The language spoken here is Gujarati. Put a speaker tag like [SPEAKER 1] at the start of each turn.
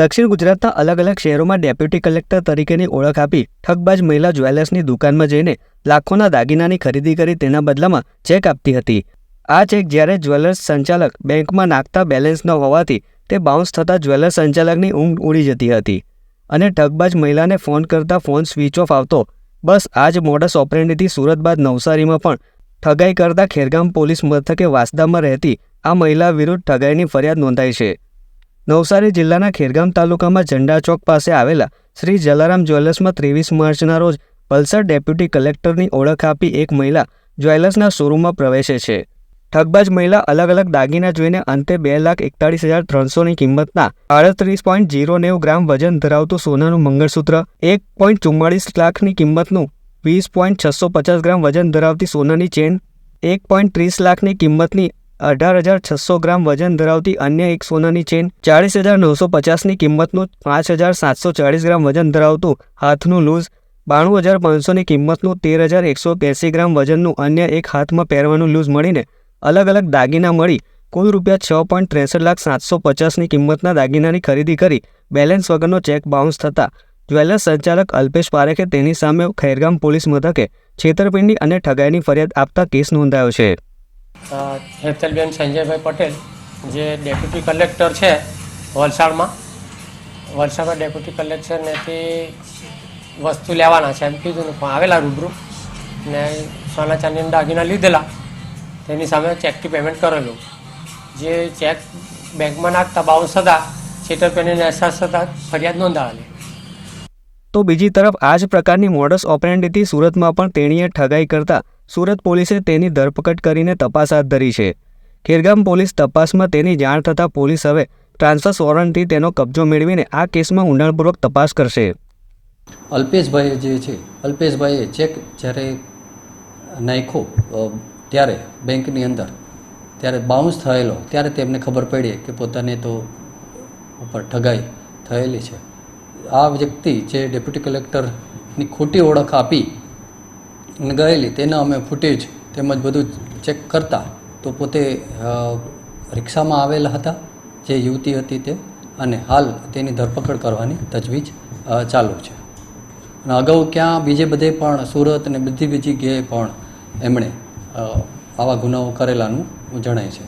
[SPEAKER 1] દક્ષિણ ગુજરાતના અલગ અલગ શહેરોમાં ડેપ્યુટી કલેક્ટર તરીકેની ઓળખ આપી ઠગબાજ મહિલા જ્વેલર્સની દુકાનમાં જઈને લાખોના દાગીનાની ખરીદી કરી તેના બદલામાં ચેક આપતી હતી. આ ચેક જ્યારે જ્વેલર્સ સંચાલક બેંકમાં નાખતા બેલેન્સ ન હોવાથી તે બાઉન્સ થતાં જ્વેલર્સ સંચાલકની ઊંઘ ઉડી જતી હતી અને ઠગબાજ મહિલાને ફોન કરતા ફોન સ્વિચ ઓફ આવતો. બસ આ જ મોડસ ઓપરેન્ડીથી સુરત બાદ નવસારીમાં પણ ઠગાઈ કરતા ખેરગામ પોલીસ મથકે વાસદામાં રહેતી આ મહિલા વિરુદ્ધ ઠગાઈની ફરિયાદ નોંધાઈ છે. નવસારી જિલ્લાના ખેરગામ તાલુકામાં ઝંડા ચોક પાસે આવેલા શ્રી જલારામ જ્વેલર્સમાં ત્રેવીસ માર્ચના રોજ વલસાડ ડેપ્યુટી કલેક્ટરની ઓળખ આપી એક મહિલા જ્વેલર્સના શોરૂમમાં પ્રવેશે છે. ઠગબાજ મહિલા અલગ અલગ દાગીના જોઈને અંતે બે લાખ એકતાળીસ હજાર ત્રણસોની કિંમતના આડત્રીસ પોઈન્ટ જીરો નેવું ગ્રામ વજન ધરાવતું સોનાનું મંગળસૂત્ર, એક પોઈન્ટ ચુમ્માળીસ લાખની કિંમતનું વીસ પોઈન્ટ છસો પચાસ ગ્રામ વજન ધરાવતી સોનાની ચેન, એક પોઈન્ટ ત્રીસ લાખની કિંમતની અઢાર હજાર છસો ગ્રામ વજન ધરાવતી અન્ય એક સોનાની ચેન ચાળીસ હજાર નવસો પચાસની કિંમતનું પાંચ હજાર સાતસો ચાળીસ ગ્રામ વજન ધરાવતું હાથનું લૂઝ બાણું હજાર પાંચસોની કિંમતનું તેર હજાર એકસો એંસી ગ્રામ વજનનું અન્ય એક હાથમાં પહેરવાનું લૂઝ મળીને અલગ અલગ દાગીના મળી. કુલ રૂપિયા છ પોઈન્ટ ત્રેસઠ લાખ સાતસો પચાસની કિંમતના દાગીનાની ખરીદી કરી બેલેન્સ વગરનો ચેક બાઉન્સ થતાં જ્વેલર્સ સંચાલક અલ્પેશ પારેખે તેની સામે ખેરગામ પોલીસ મથકે છેતરપિંડી અને ઠગાઈની ફરિયાદ આપતા કેસ નોંધાયો છે.
[SPEAKER 2] હેતલબેન સંજયભાઈ પટેલ, જે ડેપ્યુટી કલેક્ટર છે વલસાડમાં. વલસાડમાં ડેપ્યુટી કલેક્ટરનેથી વસ્તુ લેવાના છે એમ કીધું ને આવેલા રૂબરૂ. ને સોના ચાંદીના દાગીના લીધેલા. તેની સામે ચેકથી પેમેન્ટ કરેલું. જે ચેક બેંકમાં નાખતા બાઉન્સ હતા છેતરપિંડીનો અહેસાસ થતાં ફરિયાદ નોંધાવેલી
[SPEAKER 1] તો બીજી તરફ આ જ પ્રકારની મોડસ ઓપરેન્ડીથી સુરતમાં પણ તેણીએ ઠગાઈ કરતા સુરત પોલીસે તેની ધરપકડ કરીને તપાસ હાથ ધરી છે. ખેરગામ પોલીસ તપાસમાં તેની જાણ થતાં પોલીસ હવે ટ્રાન્સફર વોરંટથી તેનો કબજો મેળવીને આ કેસમાં ઊંડાણપૂર્વક તપાસ કરશે.
[SPEAKER 3] અલ્પેશભાઈએ જે છે, અલ્પેશભાઈએ ચેક જ્યારે નાખ્યો ત્યારે બેંકની અંદર, ત્યારે બાઉન્સ થયેલો, ત્યારે તેમને ખબર પડી કે પોતાને તો ઉપર ઠગાઈ થયેલી છે. આ વ્યક્તિ જે ડેપ્યુટી કલેક્ટરની ખોટી ઓળખ આપી ગયેલી, તેના અમે ફૂટેજ તેમજ બધું ચેક કરતા તો પોતે રિક્ષામાં આવેલા હતા, જે યુવતી હતી તે. અને હાલ તેની ધરપકડ કરવાની તજવીજ ચાલુ છે. અને અગાઉ ક્યાં બીજે બધે પણ સુરત અને બધી બીજી જગ્યાએ પણ એમણે આવા ગુનાઓ કરેલાનું જણાય છે.